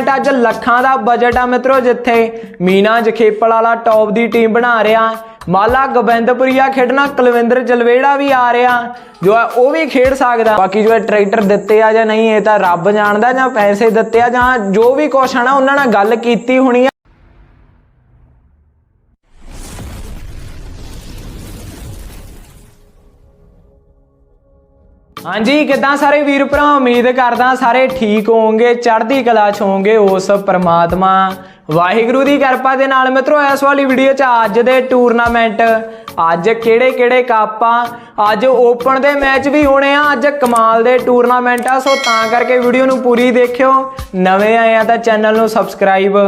Tournament ਅੱਜ ਲੱਖਾਂ ਦਾ budget ਆ ਮਿੱਤਰੋ ਜਿੱਥੇ ਮੀਨਾ ਜਖੇਪਲ ਵਾਲਾ ਟੌਪ ਦੀ ਟੀਮ ਬਣਾ ਰਿਹਾ। ਮਾਲਾ ਗੋਬਿੰਦਪੁਰੀਆ ਖੇਡਣਾ ਕੁਲਵਿੰਦਰ ਜਲਵੇੜਾ ਵੀ ਆ ਰਿਹਾ। ਜੋ ਹੈ ਉਹ ਵੀ ਖੇਡ ਸਕਦਾ। ਬਾਕੀ ਜੋ ਹੈ ਟਰੈਕਟਰ ਦਿੱਤੇ ਆ ਜਾਂ ਨਹੀਂ, ਇਹ ਤਾਂ ਰੱਬ ਜਾਣਦਾ ਜਾਂ ਪੈਸੇ ਦਿੱਤੇ ਆ ਜਾਂ ਜੋ ਵੀ ਕੁਛ ਆ ਨਾ, ਉਹਨਾਂ ਨਾਲ ਗੱਲ ਕੀਤੀ ਹੋਣੀ ਹਾਂਜੀ, ਕਿਦਾਂ ਸਾਰੇ ਵੀਰ ਭਰਾ? ਉਮੀਦ ਕਰਦਾ ਸਾਰੇ ਠੀਕ ਹੋਵੋਗੇ, ਚੜ੍ਹਦੀ ਕਲਾ ਚ ਹੋਵੋਗੇ ਉਸ ਪ੍ਰਮਾਤਮਾ। ਵਾਹਿਗੁਰੂ ਦੀ ਕਿਰਪਾ ਦੇ ਨਾਲ ਮਿੱਤਰੋ, ਇਸ ਵਾਲੀ ਵੀਡੀਓ ਚ ਅੱਜ ਦੇ ਟੂਰਨਾਮੈਂਟ ਅੱਜ ਕਿਹੜੇ ਕਿਹੜੇ ਕੱਪ ਆ? ਅੱਜ ਓਪਨ ਦੇ ਮੈਚ ਵੀ ਹੋਣੇ ਆ, ਅੱਜ ਕਮਾਲ ਦੇ ਟੂਰਨਾਮੈਂਟ ਆ। ਸੋ ਤਾਂ ਕਰਕੇ ਵੀਡੀਓ ਨੂੰ ਪੂਰੀ ਦੇਖਿਓ। ਨਵੇਂ ਆਏ ਆ ਤਾਂ ਚੈਨਲ ਨੂੰ ਸਬਸਕ੍ਰਾਈਬ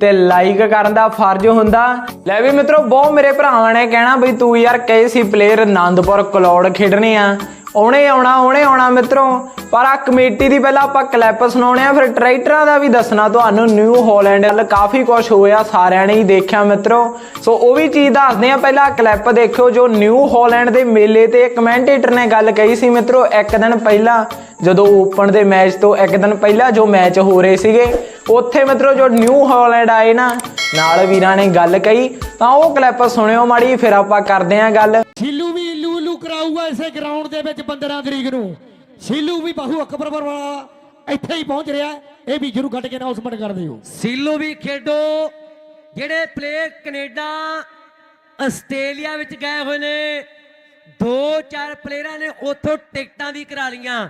ਤੇ ਲਾਈਕ ਕਰਨ ਦਾ ਫਰਜ਼ ਹੁੰਦਾ। ਲੈ ਵੀ ਮਿੱਤਰੋ, ਬਹੁਤ ਮੇਰੇ ਭਰਾਵਾਂ ਨੇ ਕਹਿਣਾ ਬਈ ਤੂੰ ਯਾਰ ਕਹੇ ਸੀ ਪਲੇਅਰ ਆਨੰਦਪੁਰ ਕਲੌੜ ਖੇਡਣੇ ਆ। ਉਹਨੇ ਆਉਣਾ ਉਹਨੇ ਆਉਣਾ ਮਿੱਤਰੋ। ਪਰ ਆ ਕਮੇਟੀ ਦੀ ਪਹਿਲਾਂ ਆਪਾਂ ਕਲੈਪ ਸੁਣਾਉਣੇ ਆ, ਫਿਰ ਟਰੈਕਟਰਾਂ ਦਾ ਵੀ ਦੱਸਣਾ ਤੁਹਾਨੂੰ। ਨਿਊ ਹਾਲੈਂਡ ਵੱਲ ਕਾਫੀ ਕੁਝ ਹੋਇਆ, ਸਾਰਿਆਂ ਨੇ ਹੀ ਦੇਖਿਆ ਮਿੱਤਰੋ। ਸੋ ਉਹ ਵੀ ਚੀਜ਼ ਦੱਸਦੇ ਆ, ਪਹਿਲਾਂ ਕਲਿੱਪ ਦੇਖਿਓ, ਜੋ ਨਿਊ ਹਾਲੈਂਡ ਦੇ ਮੇਲੇ ਤੇ ਕਮੈਂਟੇਟਰ ਨੇ ਗੱਲ ਕਹੀ ਸੀ ਮਿੱਤਰੋ, ਇੱਕ ਦਿਨ ਪਹਿਲਾਂ, ਜਦੋਂ ਓਪਨ ਦੇ ਮੈਚ ਤੋਂ ਇੱਕ ਦਿਨ ਪਹਿਲਾਂ ਜੋ ਮੈਚ ਹੋ ਰਹੇ ਸੀਗੇ, ਉੱਥੇ ਮਿੱਤਰੋ ਜੋ ਨਿਊ ਹਾਲੈਂਡ ਆਏ ਨਾ, ਨਾਲ ਵੀਰਾਂ ਨੇ ਗੱਲ ਕਹੀ। ਤਾਂ ਉਹ ਕਲਿੱਪ ਸੁਣਿਓ ਮਾੜੀ, ਫਿਰ ਆਪਾਂ ਕਰਦੇ ਆਂ ਗੱਲ। ਸ਼ੀਲੂ ਇਸੇ ਗਰਾਊਂਡ ਦੇ ਵਿੱਚ 15 ਤਰੀਕ ਨੂੰ। ਸ਼ੀਲੂ ਵੀ ਬਾਹੂ ਅਕਬਰਪੁਰ ਵਾਲਾ ਇੱਥੇ ਹੀ ਪਹੁੰਚ ਰਿਹਾ। ਇਹ ਵੀ ਜਰੂਰ ਘਟ ਕੇ ਅਨਾਉਂਸਮੈਂਟ ਕਰ ਦਿਓ। ਸੀਲੋ ਵੀ ਖੇਡੋ, ਜਿਹੜੇ ਪਲੇਅਰ ਕੈਨੇਡਾ, ਆਸਟ੍ਰੇਲੀਆ ਵਿੱਚ ਗਏ ਹੋਏ ਨੇ ਦੋ ਚਾਰ ਪਲੇਅਰਾਂ ਨੇ ਉੱਥੋਂ ਟਿਕਟਾਂ ਵੀ ਕਰਾ ਲੀਆਂ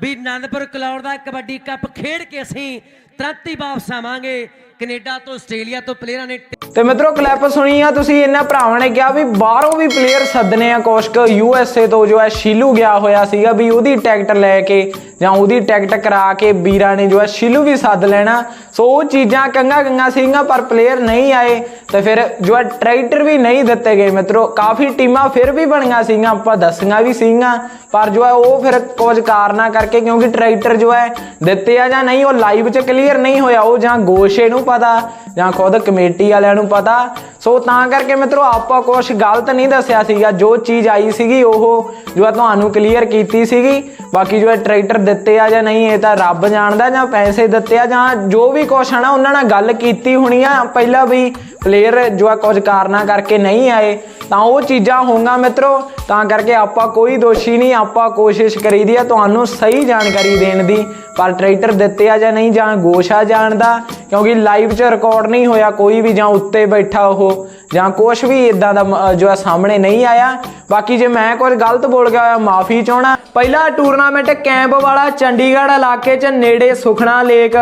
ਵੀ ਆਨੰਦਪੁਰ ਕਲੌੜ ਦਾ ਕਬੱਡੀ ਕੱਪ ਖੇਡ ਕੇ ਅਸੀਂ ਤੁਰੰਤ ਹੀ ਵਾਪਸ ਆਵਾਂਗੇ ਕੈਨੇਡਾ ਤੋਂ, ਆਸਟ੍ਰੇਲੀਆ ਤੋਂ ਪਲੇਅਰਾਂ ਨੇ ਤੇ ਮਿੱਤਰੋ, ਕਲਿੱਪ ਸੁਣੀ ਆ, ਤੁਸੀਂ ਇਹਨਾਂ ਭਰਾਵਾਂ ਨੇ ਕਿਹਾ ਵੀ ਬਾਹਰੋਂ ਵੀ ਪਲੇਅਰ ਸੱਦਨੇ ਆ ਕੁਛਕ ਯੂ ਐਸ ਏ ਤੋਂ ਜੋ ਹੈ ਸ਼ੀਲੂ ਗਿਆ ਹੋਇਆ ਸੀਗਾ ਵੀ ਉਹਦੀ ਟਿਕਟ ਲੈ ਕੇ ਜਾਂ ਉਹਦੀ ਟਿਕਟ ਕਰਾ ਕੇ ਵੀਰਾਂ ਨੇ ਜੋ ਹੈ ਸ਼ੀਲੂ ਵੀ ਸੱਦ ਲੈਣਾ। ਸੋ ਉਹ ਚੀਜ਼ਾਂ ਕੰਗਾ ਕੰਗਾ ਸੀਗੀਆਂ, ਪਰ ਪਲੇਅਰ ਨਹੀਂ ਆਏ। ਤੇ ਫਿਰ ਜੋ ਹੈ ਟਰੈਕਟਰ ਵੀ ਨਹੀਂ ਦਿੱਤੇ ਗਏ ਮਿੱਤਰੋ। ਕਾਫੀ ਟੀਮਾਂ ਫਿਰ ਵੀ ਬਣੀਆਂ ਸੀਗੀਆਂ, ਆਪਾਂ ਦੱਸੀਆਂ ਵੀ ਸੀਗੀਆਂ। ਪਰ ਜੋ ਹੈ ਉਹ ਫਿਰ ਕੁਝ ਕਾਰਨਾਂ ਕਰਕੇ ਕਿਉਂਕਿ ਟਰੈਕਟਰ ਜੋ ਹੈ ਦਿੱਤੇ ਆ ਜਾਂ ਨਹੀਂ, ਉਹ ਲਾਈਵ 'ਚ ਕਲੀਅਰ ਨਹੀਂ ਹੋਇਆ ਉਹ ਜਾਂ ਗੋਸ਼ੇ ਨੂੰ ਪਤਾ ਜਾਂ ਖੁਦ ਕਮੇਟੀ ਵਾਲਿਆਂ ਨੂੰ ਪਤਾ ਸੋ ਤਾਂ ਕਰਕੇ ਮਿੱਤਰੋ, ਆਪਾਂ ਕੁਝ ਗਲਤ ਨਹੀਂ ਦੱਸਿਆ ਸੀਗਾ। ਜੋ ਚੀਜ਼ ਆਈ ਸੀਗੀ, ਉਹ ਜੋ ਹੈ ਤੁਹਾਨੂੰ ਕਲੀਅਰ ਕੀਤੀ ਸੀਗੀ। ਬਾਕੀ ਜੋ ਹੈ ਟਰੈਕਟਰ ਦਿੱਤੇ ਆ ਜਾਂ ਨਹੀਂ, ਇਹ ਤਾਂ ਰੱਬ ਜਾਣਦਾ, ਜਾਂ ਪੈਸੇ ਦਿੱਤੇ ਆ, ਜਾਂ ਜੋ ਵੀ ਕੁਛ ਆ ਨਾ, ਉਹਨਾਂ ਨਾਲ ਗੱਲ ਕੀਤੀ ਹੋਣੀ ਆ। ਪਹਿਲਾਂ ਵੀ ਪਲੇਅਰ ਜੋ ਆ ਕੁਝ ਕਾਰਨਾਂ ਕਰਕੇ ਨਹੀਂ ਆਏ, ਤਾਂ ਉਹ ਚੀਜ਼ਾਂ ਹੋਊਗਾ ਮਿੱਤਰੋ। ਤਾਂ ਕਰਕੇ ਆਪਾਂ ਕੋਈ ਦੋਸ਼ੀ ਨਹੀਂ, ਆਪਾਂ ਕੋਸ਼ਿਸ਼ ਕਰੀਦੀ ਆ ਤੁਹਾਨੂੰ ਸਹੀ ਜਾਣਕਾਰੀ ਦੇਣ ਦੀ। ਪਰ ਟਰੈਕਟਰ ਦਿੱਤੇ ਆ ਜਾਂ ਨਹੀਂ, ਜਾਂ ਗੋਸ਼ਾ ਜਾਣਦਾ ਕਿਉਂਕਿ ਲਾਈਵ 'ਚ ਰਿਕਾਰਡ ਨਹੀਂ ਹੋਇਆ, ਕੋਈ ਵੀ ਜਾਂ ਉੱਤੇ ਬੈਠਾ ਉਹ, ਜਾਂ ਕੁਝ ਵੀ ਇਦਾਂ ਦਾ ਜੋ ਹੈ ਸਾਹਮਣੇ ਨਹੀਂ ਆਇਆ। ਬਾਕੀ ਜੇ ਮੈਂ ਕੁਝ ਗਲਤ ਬੋਲ ਗਿਆ ਹੋਇਆ, ਮਾਫੀ ਚਾਹਣਾ ਪਹਿਲਾ ਟੂਰਨਾਮੈਂਟ ਕੈਂਪ ਵਾਲਾ ਚੰਡੀਗੜ੍ਹ ਇਲਾਕੇ 'ਚ ਨੇੜੇ ਸੁਖਣਾ ਲੇਕ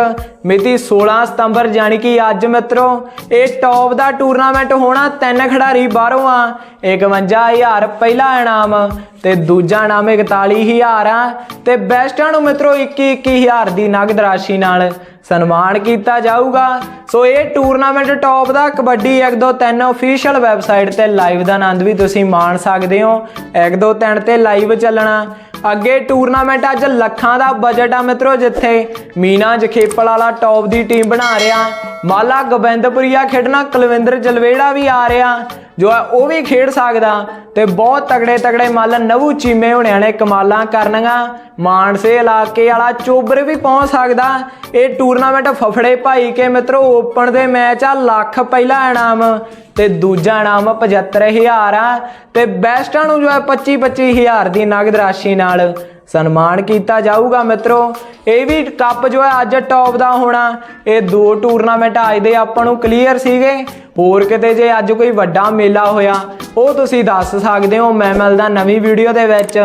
ਮਿਤੀ 16 ਸਤੰਬਰ ਜਾਣੀ ਕਿ ਅੱਜ ਮਿੱਤਰੋ, ਇਹ ਟੌਪ ਦਾ ਟੂਰਨਾਮੈਂਟ ਹੋਣਾ, ਤਿੰਨ ਖਿਡਾਰੀ ਬਾਹਰੋਂ ਆ। 51000 ਪਹਿਲਾ ਇਨਾਮ ਤੇ ਦੂਜਾ ਇਨਾਮ 41000 ਆ। ਤੇ ਬੈਸਟਾਂ ਨੂੰ ਮਿੱਤਰੋ 21 21000 ਦੀ ਨਗਦ ਰਾਸ਼ੀ ਨਾਲ ਸਨਮਾਨ ਕੀਤਾ ਜਾਊਗਾ। ਸੋ ਇਹ ਟੂਰਨਾਮੈਂਟ ਟੌਪ ਦਾ ਕਬੱਡੀ 1 2 3 ਅਫੀਸ਼ੀਅਲ ਵੈਬਸਾਈਟ ਤੇ ਲਾਈਵ ਦਾ ਆਨੰਦ ਵੀ ਤੁਸੀਂ ਮਾਣ ਸਕਦੇ ਹੋ। 1 2 3 ਤੇ ਲਾਈਵ ਚੱਲਣਾ। ਅੱਗੇ ਟੂਰਨਾਮੈਂਟ ਅੱਜ ਲੱਖਾਂ ਦਾ ਬਜਟ ਆ ਮਿੱਤਰੋ, ਜਿੱਥੇ ਮੀਨਾ ਜਖੇਪਲ ਵਾਲਾ ਟੌਪ ਦੀ ਟੀਮ ਬਣਾ ਰਿਹਾ। ਮਾਲਾ ਗੋਬਿੰਦਪੁਰੀਆ ਖੇਡਣਾ, ਕੁਲਵਿੰਦਰ ਜਲਵੇੜਾ ਵੀ ਆ ਰਿਹਾ। ਜੋ ਹੈ, ਉਹ ਵੀ ਖੇਡ ਸਕਦਾ। ਤੇ ਬਹੁਤ ਤਗੜੇ ਤਗੜੇ ਮੱਲ ਨਵੂ ਚੀਮੇ ਹੋਣਿਆਂ ਨੇ ਕਮਾਲਾਂ ਕਰਨੀਆਂ। ਮਾਨਸੇ ਇਲਾਕੇ ਵਾਲਾ ਚੋਬਰ ਵੀ ਪਹੁੰਚ ਸਕਦਾ। ਇਹ ਟੂਰਨਾਮੈਂਟ ਫਫੜੇ ਭਾਈ ਕੇ ਮਿੱਤਰੋ, ਓਪਨ ਦੇ ਮੈਚ ਆ, ਲੱਖ ਪਹਿਲਾ ਇਨਾਮ। ਤੇ ਦੂਜਾ ਇਨਾਮ 75000 ਆ। ਤੇ ਬੈਸਟਾਂ ਨੂੰ ਜੋ ਹੈ 25 25000 ਦੀ ਨਗਦ ਰਾਸ਼ੀ ਨਾਲ ਸਨਮਾਨ ਕੀਤਾ ਜਾਊਗਾ ਮਿੱਤਰੋ। ਇਹ ਵੀ ਕੱਪ ਜੋ ਹੈ ਅੱਜ ਟੌਪ ਦਾ ਹੋਣਾ। ਇਹ ਦੋ ਟੂਰਨਾਮੈਂਟ ਅੱਜ ਦੇ ਆਪਾਂ ਨੂੰ ਕਲੀਅਰ ਸੀਗੇ। ਹੋਰ ਕਿਤੇ ਜੇ ਅੱਜ ਕੋਈ ਵੱਡਾ ਮੇਲਾ ਹੋਇਆ, ਉਹ ਤੁਸੀਂ ਦੱਸ ਸਕਦੇ ਹੋ ਮੈਂ ਮਿਲਦਾ ਨਵੀਂ ਵੀਡੀਓ ਦੇ ਵਿੱਚ।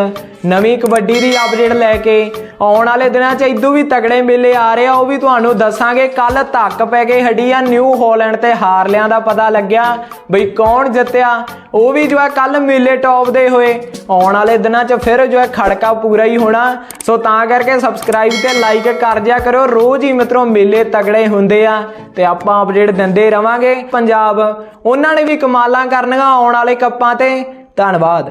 ਨਵੀਂ ਕਬੱਡੀ ਦੀ ਅਪਡੇਟ ਲੈ ਕੇ ਆਉਣ ਵਾਲੇ ਦਿਨਾਂ 'ਚ ਇਦੋਂ ਵੀ ਤਗੜੇ ਮੇਲੇ ਆ ਰਹੇ ਆ, ਉਹ ਵੀ ਤੁਹਾਨੂੰ ਦੱਸਾਂਗੇ। ਕੱਲ ਧੱਕ ਪੈ ਗਈ ਹੱਡੀ ਆ ਨਿਊ ਹਾਲੈਂਡ ਤੇ ਹਾਰਲਿਆਂ ਦਾ ਪਤਾ ਲੱਗਿਆ ਬਈ ਕੌਣ ਜਿੱਤਿਆ। ਉਹ ਵੀ ਜੋ ਹੈ ਕੱਲ ਮੇਲੇ ਟੌਪ ਦੇ ਹੋਏ। ਆਉਣ ਵਾਲੇ ਦਿਨਾਂ 'ਚ ਫਿਰ ਜੋ ਹੈ ਖੜਕਾ ਪੂਰਾ ਹੀ ਹੋਣਾ। ਸੋ ਤਾਂ ਕਰਕੇ ਸਬਸਕ੍ਰਾਈਬ ਤੇ ਲਾਈਕ ਕਰ ਦਿਆ ਕਰੋ। ਰੋਜ਼ ਹੀ ਮਿੱਤਰੋ ਮੇਲੇ ਤਗੜੇ ਹੁੰਦੇ ਆ ਤੇ ਆਪਾਂ ਅਪਡੇਟ ਦਿੰਦੇ ਰਵਾਂਗੇ। ਪੰਜਾਬ। ਉਹਨਾਂ ਨੇ ਵੀ ਕਮਾਲਾਂ ਕਰਨੀਆਂ ਆਉਣ ਵਾਲੇ ਕੱਪਾਂ ਤੇ। ਧੰਨਵਾਦ।